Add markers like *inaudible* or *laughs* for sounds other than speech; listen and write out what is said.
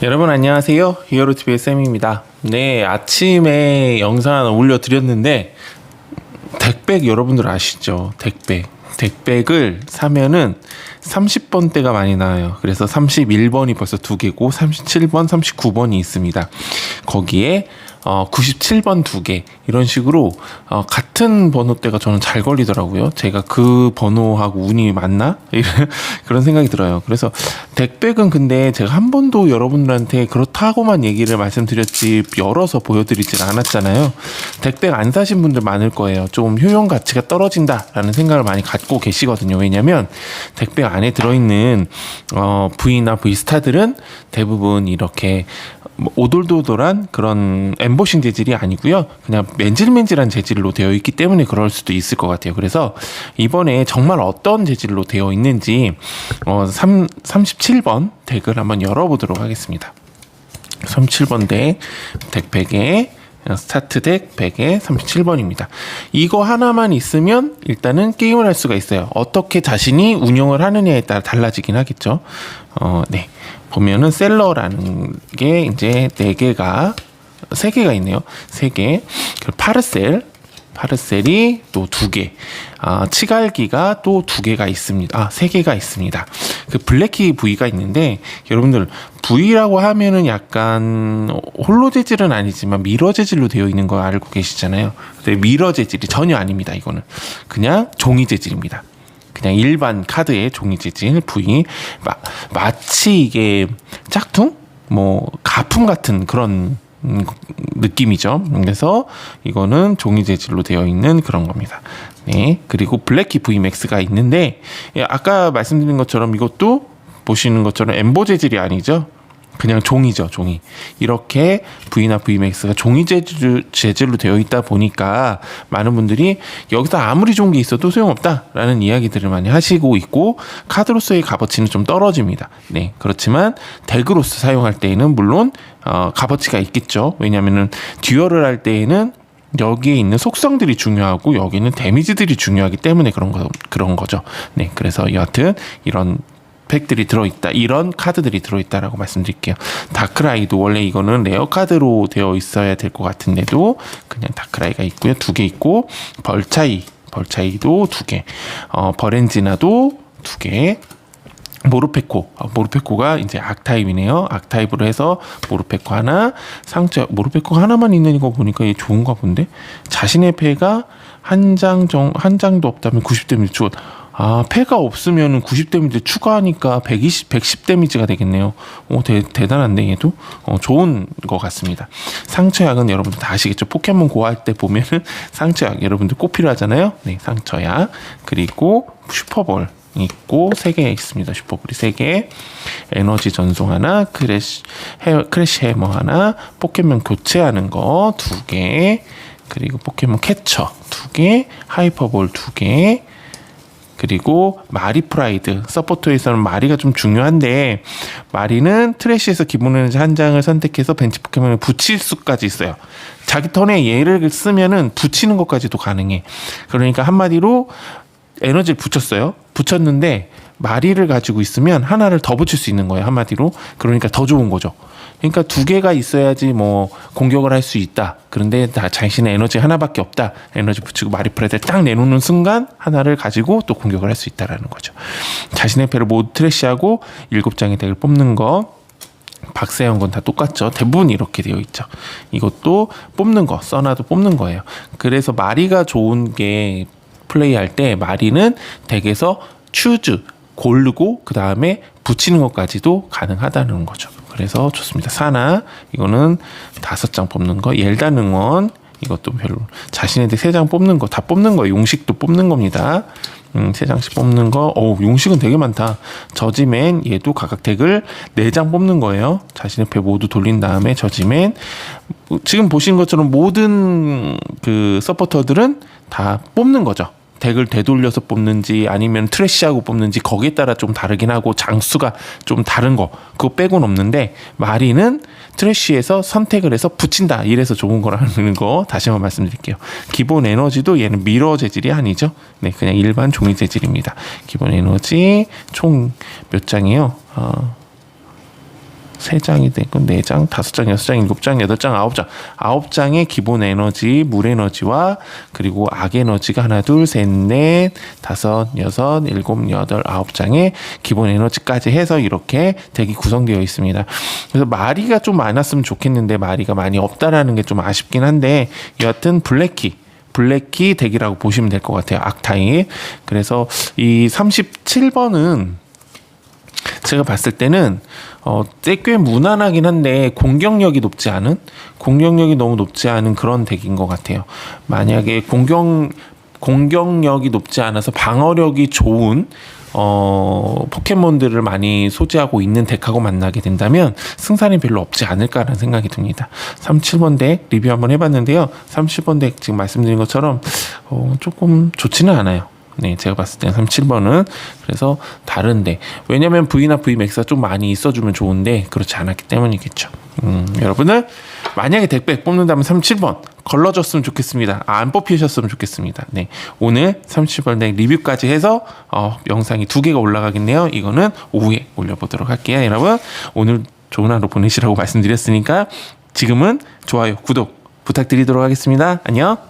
여러분 안녕하세요. 히어로TV의 쌤입니다. 네, 아침에 영상 올려드렸는데 덱백 여러분들 아시죠? 덱백. 덱백을 사면은 30번대가 많이 나와요. 그래서 31번이 벌써 두 개고 37번, 39번이 있습니다. 거기에 어, 97번 두 개 이런 식으로 어, 같은 번호대가 저는 잘 걸리더라고요. 제가 그 번호하고 운이 맞나 *laughs* 그런 생각이 들어요. 그래서 덱백은 근데 제가 한 번도 여러분들한테 그렇다고만 얘기를 말씀드렸지 열어서 보여드리진 않았잖아요. 덱백 안 사신 분들 많을 거예요. 좀 효용 가치가 떨어진다라는 생각을 많이 갖고 계시거든요. 왜냐하면 덱백 안에 들어있는 어, V나 V스타들은 대부분 이렇게 뭐 오돌도돌한 그런 엠보싱 재질이 아니고요. 그냥 맨질맨질한 재질로 되어 있기 때문에 그럴 수도 있을 것 같아요. 그래서 이번에 정말 어떤 재질로 되어 있는지 어, 3, 37번 덱을 한번 열어보도록 하겠습니다. 37번 덱 덱백에 스타트 덱 100에 37번입니다. 이거 하나만 있으면 일단은 게임을 할 수가 있어요. 어떻게 자신이 운영을 하느냐에 따라 달라지긴 하겠죠. 어, 네. 보면은 셀러라는 게 이제 네 개가 세 개가 있네요. 세 개. 그리고 파르셀 파르셀이 또 두 개, 아, 치갈기가 또 두 개가 있습니다. 아, 세 개가 있습니다. 그 블랙키 V가 있는데 여러분들 V라고 하면은 약간 홀로 재질은 아니지만 미러 재질로 되어 있는 거 알고 계시잖아요. 근데 미러 재질이 전혀 아닙니다. 이거는 그냥 종이 재질입니다. 그냥 일반 카드의 종이 재질 V 마, 마치 이게 짝퉁 뭐 가품 같은 그런 음, 느낌이죠. 그래서 이거는 종이 재질로 되어 있는 그런 겁니다. 네. 그리고 블랙키 VMAX가 있는데 예, 아까 말씀드린 것처럼 이것도 보시는 것처럼 엠보 재질이 아니죠. 그냥 종이죠, 종이. 이렇게 V나 Vmax가 종이 재질, 재질로 되어 있다 보니까 많은 분들이 여기서 아무리 좋은 게 있어도 소용없다라는 이야기들을 많이 하시고 있고 카드로서의 값어치는 좀 떨어집니다. 네, 그렇지만 덱으로서 사용할 때에는 물론 어, 값어치가 있겠죠. 왜냐하면은 듀얼을 할 때에는 여기에 있는 속성들이 중요하고 여기는 데미지들이 중요하기 때문에 그런 거 그런 거죠. 네, 그래서 여하튼 이런 팩들이 들어있다. 이런 카드들이 들어있다라고 말씀드릴게요. 다크라이도 원래 이거는 레어 카드로 되어 있어야 될 것 같은데도 그냥 다크라이가 있고요. 두 개 있고 벌차이 벌차이도 두 개. 어, 버렌지나도 두 개. 모르페코. 어, 모르페코가 이제 악타입이네요. 악타입으로 해서 모르페코 하나 상처 모르페코 하나만 있는 거 보니까 얘 좋은가 본데? 자신의 패가 한 장 정 한 장도 없다면 90대 밀주 아, 패가 없으면 90 데미지 추가하니까 120, 110 데미지가 되겠네요. 오, 대, 대단한데, 얘도? 어, 좋은 것 같습니다. 상처약은 여러분들 다 아시겠죠? 포켓몬 고할 때 보면은 *laughs* 상처약 여러분들 꼭 필요하잖아요? 네, 상처약. 그리고 슈퍼볼. 있고 세개 있습니다. 슈퍼볼이 세 개. 에너지 전송 하나, 크래시 해, 크래시 해머 하나, 포켓몬 교체하는 거두 개. 그리고 포켓몬 캐처 두 개, 하이퍼볼 두 개. 그리고 마리 프라이드 서포터에서는 마리가 좀 중요한데 마리는 트래쉬에서 기본 에너지 한 장을 선택해서 벤치 포켓몬을 붙일 수까지 있어요. 자기 턴에 얘를 쓰면은 붙이는 것까지도 가능해. 그러니까 한마디로 에너지를 붙였어요. 붙였는데 마리를 가지고 있으면 하나를 더 붙일 수 있는 거예요. 한마디로. 그러니까 더 좋은 거죠. 그러니까 두 개가 있어야지 뭐 공격을 할 수 있다. 그런데 다 자신의 에너지 하나밖에 없다. 에너지 붙이고 마리프레드를 딱 내놓는 순간 하나를 가지고 또 공격을 할 수 있다라는 거죠. 자신의 패를 모두 트래시하고 일곱 장의 덱을 뽑는 거. 박세영 건다 똑같죠. 대부분 이렇게 되어 있죠. 이것도 뽑는 거, 써놔도 뽑는 거예요. 그래서 마리가 좋은 게 플레이할 때 마리는 덱에서 추즈, 고르고 그 다음에 붙이는 것까지도 가능하다는 거죠. 그래서 좋습니다. 사나 이거는 다섯 장 뽑는 거. 옐단 응원 이것도 별로 자신의 세장 뽑는 거 다 뽑는 거 용식도 뽑는 겁니다. 음, 세 장씩 뽑는 거. 오, 용식은 되게 많다. 저지맨 얘도 각각 덱을 네 장 뽑는 거예요. 자신의 패 모두 돌린 다음에 저지맨 지금 보신 것처럼 모든 그 서포터들은 다 뽑는 거죠. 덱을 되돌려서 뽑는지 아니면 트래시하고 뽑는지 거기에 따라 좀 다르긴 하고 장수가 좀 다른 거 그거 빼곤 없는데 마리는 트래시에서 선택을 해서 붙인다. 이래서 좋은 거라는 거 다시 한번 말씀드릴게요. 기본 에너지도 얘는 미러 재질이 아니죠? 네 그냥 일반 종이 재질입니다. 기본 에너지 총 몇 장이에요? 어, 세 장이 되고 네 장, 다섯 장, 여섯 장, 일곱 장, 여덟 장, 아홉 장, 아홉 장의 기본 에너지, 물 에너지와 그리고 악 에너지가 하나, 둘, 셋, 넷, 다섯, 여섯, 일곱, 여덟, 아홉 장의 기본 에너지까지 해서 이렇게 덱이 구성되어 있습니다. 그래서 마리가 좀 많았으면 좋겠는데 마리가 많이 없다라는 게 좀 아쉽긴 한데 여하튼 블랙키 블랙키 덱이라고 보시면 될 것 같아요. 악타입. 그래서 이 37번은 제가 봤을 때는 어, 꽤 무난하긴 한데 공격력이 높지 않은 공격력이 너무 높지 않은 그런 덱인 것 같아요. 만약에 공격 공격력이 높지 않아서 방어력이 좋은 어, 포켓몬들을 많이 소지하고 있는 덱하고 만나게 된다면 승산이 별로 없지 않을까라는 생각이 듭니다. 37번 덱 리뷰 한번 해봤는데요. 37번 덱 지금 말씀드린 것처럼 어, 조금 좋지는 않아요. 네, 제가 봤을 때는 37번은 그래서 다른데 왜냐면 V나 V맥스가 좀 많이 있어주면 좋은데 그렇지 않았기 때문이겠죠. 음, 여러분들 만약에 덱백 뽑는다면 37번 걸러줬으면 좋겠습니다. 아, 안 뽑히셨으면 좋겠습니다. 네, 오늘 37번 덱 리뷰까지 해서 어, 영상이 두 개가 올라가겠네요. 이거는 오후에 올려보도록 할게요, 여러분. 오늘 좋은 하루 보내시라고 *laughs* 말씀드렸으니까 지금은 좋아요, 구독 부탁드리도록 하겠습니다. 안녕.